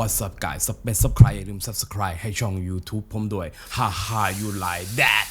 What's up guys สเปซ subscribe อย่าลืม subscribe ให้ช่อง YouTube ผมด้วยฮ่าฮ่า you like that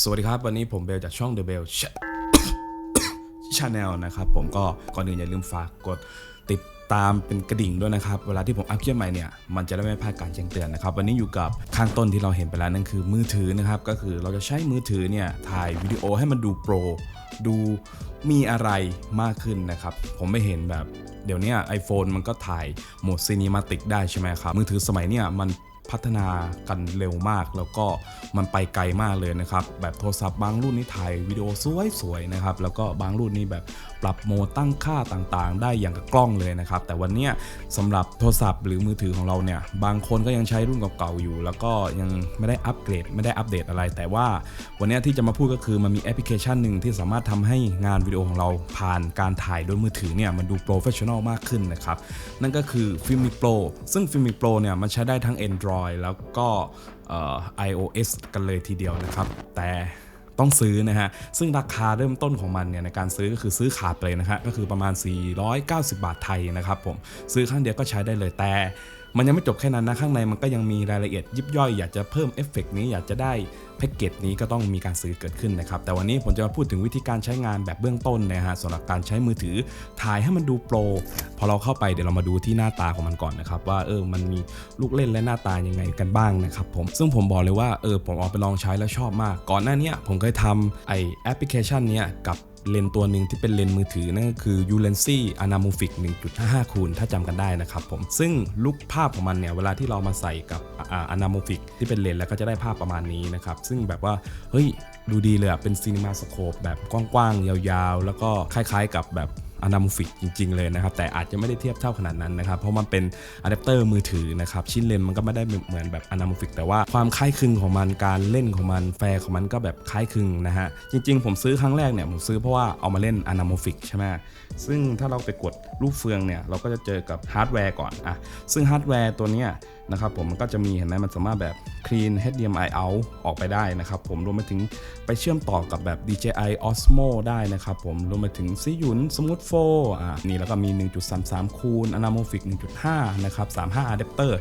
สวัสดีครับ วันนี้ผมเบลจากช่อง The Bell Channel นะครับ ผมก็ก่อนอื่นอย่าลืมฝากกดติด ตามเป็นกระดิ่งด้วยนะครับ เวลาที่ผมอัพคลิปใหม่เนี่ยมันจะได้ไม่พลาดการแจ้งเตือนนะครับวันนี้อยู่กับข้างต้นที่เราเห็นไปแล้วนั่นคือมือถือนะครับก็คือเราจะใช้มือถือเนี่ยถ่ายวิดีโอให้มันดูโปรดูมีอะไรมากขึ้นนะครับ ผมไม่เห็นแบบเดี๋ยวนี้ iPhone มันก็ถ่ายโหมดซีนิมาติกได้ใช่ไหมครับมือถือสมัยเนี้ยมันพัฒนากันเร็วมากแล้วก็มันไปไกลมากเลยนะครับ แบบโทรศัพท์บางรุ่นนี่ถ่ายวิดีโอสวยๆนะครับ แล้วก็บางรุ่นนี่แบบ ปรับโหมดตั้งค่าต่างๆ ได้อย่างกับกล้องเลยนะครับ แต่วันนี้สำหรับโทรศัพท์หรือมือถือของเราเนี่ย บางคนก็ยังใช้รุ่นเก่าๆอยู่ แล้วก็ยังไม่ได้อัปเกรด ไม่ได้อัปเดตอะไร แต่ว่าวันนี้ที่จะมาพูดก็คือมันมีแอปพลิเคชันหนึ่งที่สามารถทำให้งานวิดีโอของเราผ่านการถ่ายด้วยมือถือเนี่ยมันดูโปรเฟชชั่นอลมากขึ้นนะครับ นั่นก็คือ Filmic Pro ซึ่ง Filmic Pro เนี่ยมันใช้ได้ทั้ง Android แล้วก็เอ่อ iOS กันเลยทีเดียวนะครับ แต่ ต้องซื้อนะฮะ ซึ่งราคาเริ่มต้นของมันเนี่ยในการซื้อก็คือซื้อขาดเลยนะฮะก็คือประมาณ 490 บาทไทยนะครับผมซื้อครั้งเดียวก็ใช้ได้เลยแต่ มันยังไม่จบแค่นั้นนะข้างในมันก็ยังมีรายละเอียดยิบย่อยอยากจะเพิ่มเอฟเฟกต์นี้อยากจะได้แพ็กเกจนี้ก็ต้องมีการซื้อเกิดขึ้นนะครับ แต่วันนี้ผมจะมาพูดถึงวิธีการใช้งานแบบเบื้องต้นนะฮะสำหรับการใช้มือถือถ่ายให้มันดูโปรพอเราเข้าไปเดี๋ยวเรามาดูที่หน้าตาของมันก่อนนะครับ ว่าเออมันมีลูกเล่นและหน้าตายังไงกันบ้างนะครับผมซึ่งผมบอกเลยว่าเออผมเอาไปลองใช้แล้วชอบมาก ก่อนหน้านี้ผมเคยทำไอแอปพลิเคชันเนี้ยกับ เลนตัวหนึ่งที่เป็นเลนมือถือนั่นก็คือ u l e n s y Anamorphic 1.55 คูณถ้าจำกันได้นะครับผม ซึ่งลุกภาพของมันเนี่ยเวลาที่เรามาใส่กับ Anamorphic ที่เป็นเลนแล้วก็จะได้ภาพประมาณนี้นะครับ ซึ่งแบบว่า เฮ้ย ดูดีเลยอะเป็นซีนิมาสโคปแบบกว้างๆ ยาวๆ แล้วก็คล้ายๆกับแบบ อนามูฟิกจริง ๆ เลยนะครับ แต่อาจจะไม่ได้เทียบเท่าขนาดนั้นนะครับ เพราะมันเป็นอะแดปเตอร์มือถือนะครับ ชิ้นเลนมันก็ไม่ได้เหมือนแบบอนามูฟิกแต่ว่าความคล้ายคลึงของมันการเล่นของมันแฟร์ของมันก็แบบคล้ายคลึงนะฮะ จริง ๆ ผมซื้อครั้งแรกเนี่ยผมซื้อเพราะว่าเอามาเล่นอนามูฟิกใช่ไหมซึ่งถ้าเราไปกดรูปเฟืองเนี่ยเราก็จะเจอกับฮาร์ดแวร์ก่อนอะซึ่งฮาร์ดแวร์ตัวเนี้ย นะครับผมมันก็จะมีเห็นไหมมันสามารถแบบ clean HDMI out ออกไปได้นะครับผมรวมไปถึงไปเชื่อมต่อกับแบบ DJI Osmo ได้นะครับผมรวมไปถึงซีหยุนสมูทโฟอ่านี่แล้วก็มี 1.33 คูณ Anamorphic 1.5 นะครับ 35 adapter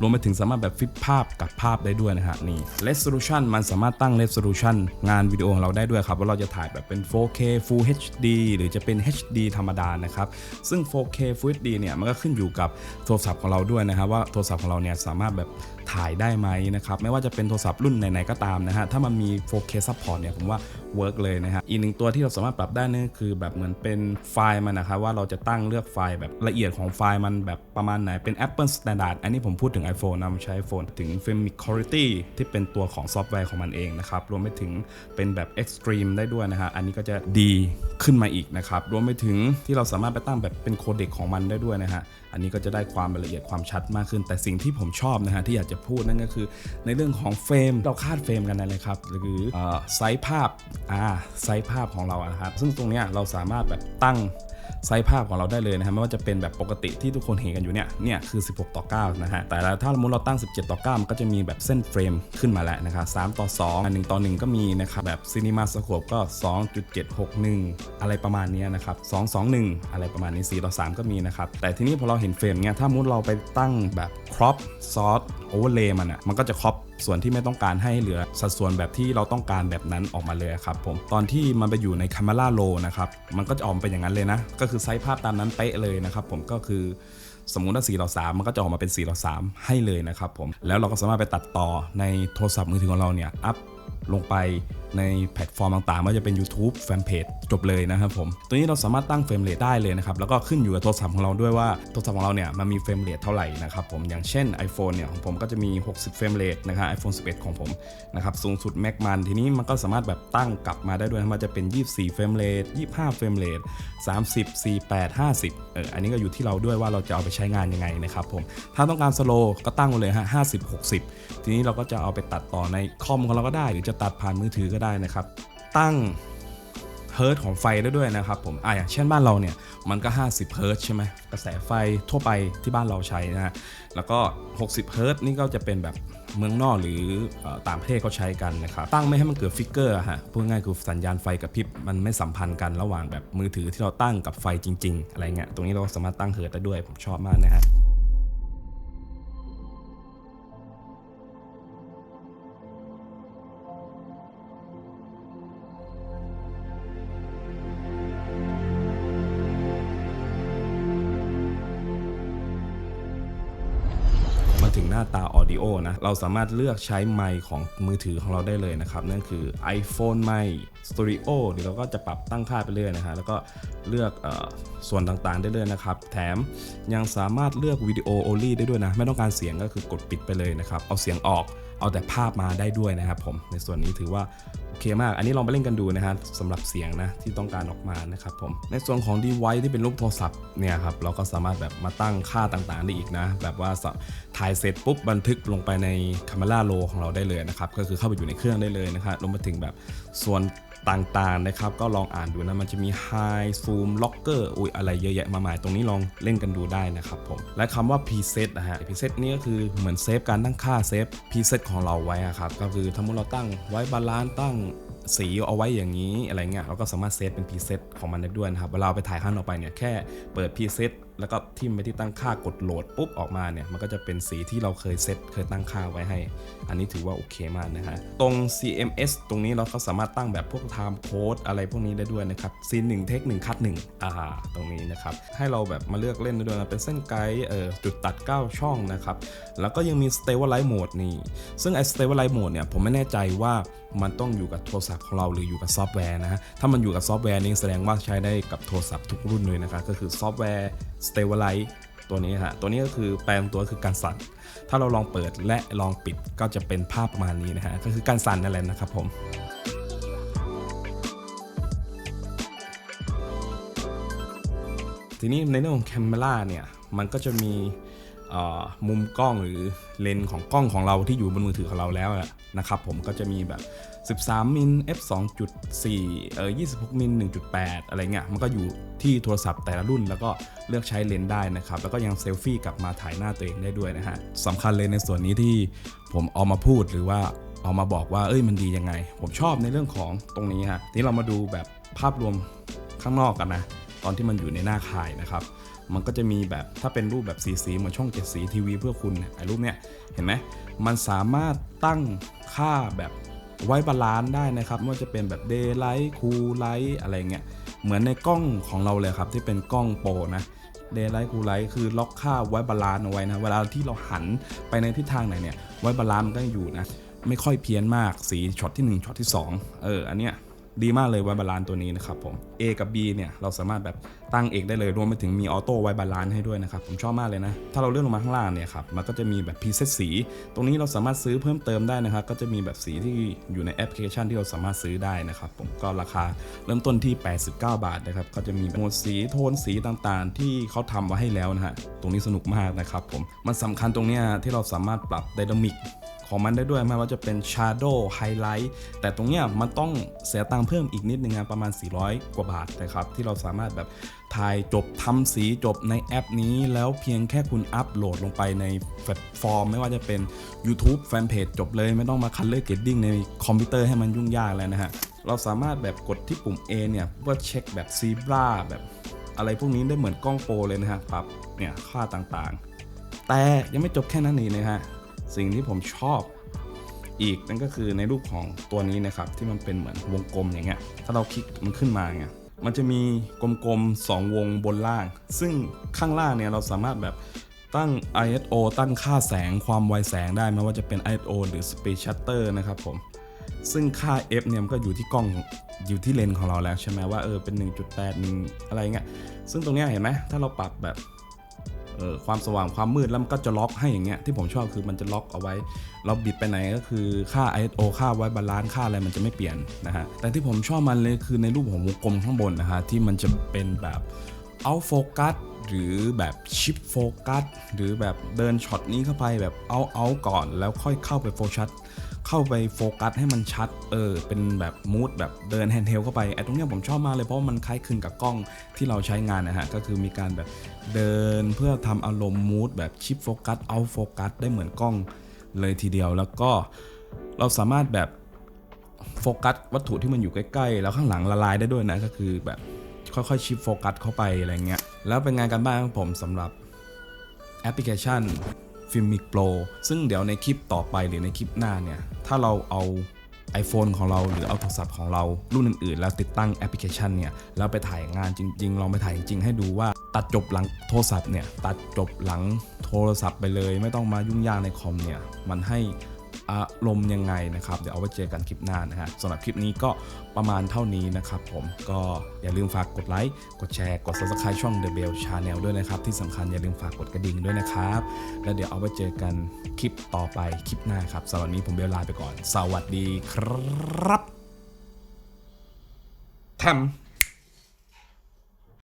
รวมไปถึงสามารถแบบฟิปภาพกับภาพได้ด้วยนะฮะนี่ resolution มันสามารถตั้ง resolution งานวิดีโอของเราได้ด้วยครับว่าเราจะถ่ายแบบเป็น 4K Full HD หรือจะเป็น HD ธรรมดานะครับซึ่ง 4K Full HD เนี่ยมันก็ขึ้นอยู่กับโทรศัพท์ของเราด้วยนะครับว่าโทรศัพท์ของเราเนี่ยสามารถแบบถ่ายได้ไหมนะครับไม่ว่าจะเป็นโทรศัพท์รุ่นไหนๆก็ตามนะฮะถ้ามันมี 4K support เนี่ยผมว่าเวิร์กเลยนะฮะอีกหนึ่งตัวที่เราสามารถปรับได้นั่นคือแบบเหมือนเป็นไฟล์มันนะครับว่าเราจะตั้งเลือกไฟล์แบบละเอียดของไฟล์มันแบบ ประมาณไหนเป็น Apple Standard อันนี้ผมพูดถึง iPhone นะผมใช้ iPhone ถึง Filmic Quality ที่เป็นตัวของซอฟต์แวร์ของมันเองนะครับ รวมไปถึงเป็นแบบ Extreme ได้ด้วยนะฮะ อันนี้ก็จะดีขึ้นมาอีกนะครับ รวมไปถึงที่เราสามารถไปตั้งแบบเป็นโคเด็กของมันได้ด้วยนะฮะ อันนี้ก็จะได้ความละเอียดความชัดมากขึ้น แต่สิ่งที่ผมชอบนะฮะที่อยากจะพูดนั่นก็คือ ในเรื่องของเฟรมเราคาดเฟรมกันอะครับ หรือเอ่อไซส์ภาพอ่าไซส์ภาพของเราอะนะครับซึ่งตรงเนี้ยเราสามารถแบบตั้ง ไซส์ภาพของเราได้เลยนะครับไม่ว่าจะเป็นแบบปกติที่ทุกคนเห็นกันอยู่เนี่ยเนี่ยคือ 16 ต่อ 9 นะฮะแต่ละถ้าสมมติเราตั้ง 17 ต่อ 9 มันก็จะมีแบบเส้นเฟรมขึ้นมาแล้วนะครับ3ต่อ2อันหนึ่งต่อ 1 ก็มีนะครับแบบซีนิมาสโคปก็ 2.761 อะไรประมาณนี้นะครับ221 อะไรประมาณนี้4ต่อ 3 ก็มีนะครับแต่ทีนี้พอเราเห็นเฟรมเนี่ยถ้ามุดเราไปตั้งแบบครอปซอสโอเวอร์เลย์มันอะมันก็จะครอป ส่วนที่ไม่ต้องการให้เหลือสัดส่วนแบบที่เราต้องการแบบนั้นออกมาเลยครับผมตอนที่มันไปอยู่ในคาเมล่าโลนะครับมันก็จะออกมาเป็นอย่างนั้นเลยนะ ก็คือไซส์ภาพตามนั้นเป๊ะเลยนะครับผมก็คือสมมุติว่า4ต่อ3มันก็จะออกมาเป็น4ต่อ3ให้เลยนะครับผมแล้วเราก็สามารถไปตัดต่อในโทรศัพท์มือถือของเราเนี่ยอัพลงไป ในแพลตฟอร์มต่างๆไม่ว่าจะเป็น YouTube Fanpage จบเลยนะครับผม ตัวนี้เราสามารถตั้งเฟรมเรทได้เลยนะครับ แล้วก็ขึ้นอยู่กับโทรศัพท์ของเราด้วยว่าโทรศัพท์ของเราเนี่ยมันมีเฟรมเรทเท่าไหร่นะครับผม อย่างเช่น iPhone เนี่ยของผมก็จะมี 60 เฟรมเรทนะครับ iPhone 11 ของผมนะครับ สูงสุดแม็กมันทีนี้มันก็สามารถแบบตั้งกลับมาได้ด้วยมันจะเป็น 24 เฟรมเรท 25 เฟรมเรท 30 48 50เอออันนี้ก็อยู่ที่เราด้วยว่าเราจะเอาไปใช้งานยังไงนะครับผม ถ้าต้องการสโลก็ตั้งไว้เลยฮะ50 60 ทีนี้เราก็จะเอาไปตัดต่อในคอมของเราก็ได้ หรือจะตัดผ่านมือถือก็ได้นะครับ ตั้งเฮิร์ตของไฟได้ด้วยนะครับผมอ่าอย่างเช่นบ้านเราเนี่ยมันก็ 50เฮิร์ตใช่ไหมกระแสไฟทั่วไปที่บ้านเราใช้นะฮะแล้วก็ 60เฮิร์ตนี่ก็จะเป็นแบบเมืองนอกหรือต่างประเทศเขาใช้กันนะครับ ตั้งไม่ให้มันเกิดฟิกเกอร์ฮะพูดง่ายคือสัญญาณไฟกับพริบมันไม่สัมพันธ์กันระหว่างแบบมือถือที่เราตั้งกับไฟจริง ๆ อะไรเงี้ยตรงนี้เราสามารถตั้งเฮิร์ตได้ด้วยผมชอบมากนะฮะ หน้าตา Audio นะเราสามารถเลือกใช้ไมค์ของมือถือของเราได้เลยนะครับนั่นคือ iPhone ไมค์ Stereo เดี๋ยวเราก็จะปรับตั้งค่าไปเรื่อยนะฮะแล้วก็เลือกอส่วนต่างๆได้เลยนะครับ แถมยังสามารถเลือกวิดีโอ only ได้ด้วยนะ ไม่ต้องการเสียงก็คือกดปิดไปเลยนะครับ เอาเสียงออกเอาแต่ภาพมาได้ด้วยนะครับผมในส่วนนี้ถือว่าโอเคมาก อันนี้ลองไปเล่นกันดูนะฮะสำหรับเสียงนะที่ต้องการออกมานะครับผมในส่วนของ device ที่เป็นรูปโทรศัพท์เนี่ยครับเราก็สามารถแบบมาตั้งค่าต่างๆได้อีกนะ แบบว่า ถ่ายเสร็จปุ๊บบันทึกลงไปใน Camera Raw ของเราได้เลยนะครับ ก็คือเข้าไปอยู่ในเครื่องได้เลยนะครับรวมไปถึงแบบส่วนต่างๆนะครับ ก็ลองอ่านดูนะ มันจะมี High Zoom Locker อุ้ยอะไรเยอะแยะมากมายตรงนี้ลองเล่นกันดูได้นะครับผม และคำว่า preset นะฮะ preset นี่ก็คือเหมือนเซฟการตั้งค่าเซฟ preset ของเราไว้ครับ ก็คือถ้ามุติเราตั้งไว้บาลานซ์ตั้งสีเอาไว้อย่างนี้อะไรเงี้ยเราก็สามารถเซตเป็นพรีเซตของมันได้ด้วยนะครับเวลาเราไปถ่ายข้างออกไปเนี่ยแค่เปิดพรีเซต แล้วก็ทิมไปที่ตั้งค่ากดโหลดปุ๊บออกมาเนี่ยมันก็จะเป็นสีที่เราเคยเซตเคยตั้งค่าไว้ให้ อันนี้ถือว่าโอเคมากนะฮะตรง CMS ตรงนี้เราก็สามารถตั้งแบบพวก time code อะไรพวกนี้ได้ด้วยนะครับซีนหนึ่งเทคหนึ่งคัดหนึ่งอ่าตรงนี้นะครับให้เราแบบมาเลือกเล่นได้ด้วยนะเป็นเส้นไกด์เออจุดตัด 9 ช่องนะครับแล้วก็ยังมี stabilize mode นี่ซึ่งไอ้ stabilize mode เนี่ยผมไม่แน่ใจว่ามันต้องอยู่กับโทรศัพท์ของเราหรืออยู่กับซอฟต์แวร์นะฮะถ้ามันอยู่กับซอฟต์แวร์นี่แสดงว่าใช้ได้กับโทรศัพท์ทุกรุ่นเลยนะครับก็คือซอฟต์แวร์ Stabilize ตัวนี้ฮะตัวนี้ก็คือแปลงตัวคือการสั่น ถ้าเราลองเปิดและลองปิดก็จะเป็นภาพประมาณนี้นะฮะก็คือการสั่นนั่นแหละนะครับผมทีนี้ในเรื่องของแคมเมราเนี่ยมันก็จะมีมุมกล้องหรือเลนส์ของกล้องของเราที่อยู่บนมือถือของเราแล้วนะครับผมก็จะมีแบบ 13 มิล f 2.4เออ26 มิล 1.8 อะไรเงี้ย มันก็อยู่ที่โทรศัพท์แต่ละรุ่น แล้วก็เลือกใช้เลนส์ได้นะครับ แล้วก็ยังเซลฟี่กลับมาถ่ายหน้าตัวเองได้ด้วยนะฮะสำคัญเลยในส่วนนี้ที่ผมเอามาพูดหรือว่าเอามาบอกว่า เอ้ย มันดียังไง ผมชอบในเรื่องของตรงนี้ฮะทีนี้เรามาดูแบบภาพรวมข้างนอกกันนะ ตอนที่มันอยู่ในหน้าค่ายนะครับ มันก็จะมีแบบถ้าเป็นรูปแบบสีสีเหมือนช่องเจ็ดสีทีวีเพื่อคุณไอ้รูปเนี้ย เห็นไหม มันสามารถตั้งค่าแบบ ไว้บาลานซ์ได้นะครับไม่ว่าจะเป็นแบบ daylight cool light อะไรเงี้ยเหมือนในกล้องของเราเลยครับที่เป็นกล้องโปรนะ daylight cool light คือล็อกค่าไว้บาลานซ์เอาไว้นะเวลาที่เราหันไปในทิศทางไหนเนี่ยไว้บาลานซ์มันก็อยู่นะไม่ค่อยเพี้ยนมากสีช็อตที่1ช็อตที่2เอออันเนี้ย ดีมากเลยไวบาลานตัวนี้นะครับผม A กับ B เนี่ยเราสามารถแบบตั้งเอกได้เลยรวมไปถึงมีออโต้ไวบาลานให้ด้วยนะครับ ผมชอบมากเลยนะ ถ้าเราเลื่อนลงมาข้างล่างเนี่ยครับมันก็จะมีแบบพรีเซตสี ตรงนี้เราสามารถซื้อเพิ่มเติมได้นะครับ ก็จะมีแบบสีที่อยู่ในแอปพลิเคชันที่เราสามารถซื้อได้นะครับผมก็ราคาเริ่มต้นที่ 89 บาทนะครับก็จะมีโหมดสีโทนสีต่างๆ ที่เขาทำไว้ให้แล้วนะฮะตรงนี้สนุกมากนะครับผมมันสำคัญตรงเนี้ยที่เราสามารถปรับไดนามิกของมันได้ด้วยไม่ว่าจะเป็น Shadow Highlight แต่ตรงเนี้ยมันต้องเสียตังค์เพิ่มอีกนิดนึงนะประมาณ 400 กว่าบาทนะครับที่เราสามารถแบบถ่ายจบทำสีจบในแอปนี้ แล้วเพียงแค่คุณอัปโหลดลงไปในแพลตฟอร์ม ไม่ว่าจะเป็น YouTube Fanpage จบเลยไม่ต้องมา Color Grading ในคอมพิวเตอร์ให้มันยุ่งยากแล้วนะฮะเราสามารถแบบกดที่ปุ่ม A เนี่ยเพื่อเช็คแบบ Zebra แบบอะไรพวกนี้ได้เหมือนกล้องโปรเลยนะฮะปรับเนี่ยค่าต่างๆ แต่ยังไม่จบแค่นั้นเองนะฮะ สิ่งที่ผมชอบอีกนั่นก็คือในรูปของตัวนี้นะครับที่มันเป็นเหมือนวงกลมอย่างเงี้ยถ้าเราคลิกมันขึ้นมาเงี้ยมันจะมีกลมๆ 2 วงบนล่าง ซึ่งข้างล่างเนี่ยเราสามารถแบบตั้ง ISO ตั้งค่าแสงความไวแสงได้ไม่ว่าจะเป็น ISO หรือ Speed Shutter นะครับผม ซึ่งค่า f เนี่ยมันก็อยู่ที่กล้องอยู่ที่เลนส์ของเราแล้วใช่ไหมว่าเออเป็น 1.8อะไรเงี้ยซึ่งตรงเนี้ยเห็นไหมถ้าเราปรับแบบ เออความสว่างความมืดแล้วมันก็จะล็อกให้อย่างเงี้ยที่ผมชอบคือมันจะล็อกเอาไว้ เราบิดไปไหนก็คือค่า ISO ค่าไว้บาลานซ์ค่าอะไรมันจะไม่เปลี่ยนนะฮะแต่ที่ผมชอบมันเลยคือในรูปของวงกลมข้างบนนะฮะที่มันจะเป็นแบบ out focus หรือแบบ shift focus หรือแบบเดินช็อตนี้เข้าไปแบบเอาเอาก่อนแล้วค่อยเข้าไปโฟกัส เข้าไปโฟกัสให้มันชัด เออ เป็นแบบมูดแบบเดินแฮนด์เฮลเข้าไป ไอ้ตรงเนี้ยผมชอบมากเลยเพราะว่ามันคล้ายคลึงกับกล้องที่เราใช้งานนะฮะ ก็คือมีการแบบเดินเพื่อทำอารมณ์มูดแบบชิปโฟกัส เอาโฟกัสได้เหมือนกล้องเลยทีเดียว แล้วก็เราสามารถแบบโฟกัสวัตถุที่มันอยู่ใกล้ๆ แล้วข้างหลังละลายได้ด้วยนะ ก็คือแบบค่อยๆชิปโฟกัสเข้าไปอะไรเงี้ย แล้วเป็นงานการบ้านของผมสำหรับแอปพลิเคชัน Filmic Pro ซึ่งเดี๋ยวในคลิปต่อไปหรือในคลิปหน้าเนี่ย ถ้าเราเอา iPhone ของเราหรือเอาโทรศัพท์ของเรารุ่นอื่นๆ แล้วติดตั้งแอปพลิเคชันเนี่ยแล้วไปถ่ายงานจริงๆลองไปถ่ายจริง ๆ ให้ดูว่าตัดจบหลังโทรศัพท์เนี่ยตัดจบหลังโทรศัพท์ไปเลย ไม่ต้องมายุ่งยากในคอมเนี่ยมันให้ อารมณ์ยังไงนะครับ เดี๋ยวเอาไว้เจอกันคลิปหน้านะฮะสำหรับคลิปนี้ก็ประมาณเท่านี้นะครับผมก็อย่าลืมฝากกดไลค์กดแชร์กด subscribe ช่อง The Bell Channel ด้วยนะครับ ที่สำคัญอย่าลืมฝากกดกระดิ่งด้วยนะครับ แล้วเดี๋ยวเอาไว้เจอกันคลิปต่อไปคลิปหน้าครับสำหรับนนี้ผมเบลลาไปก่อน สวัสดีครับแทม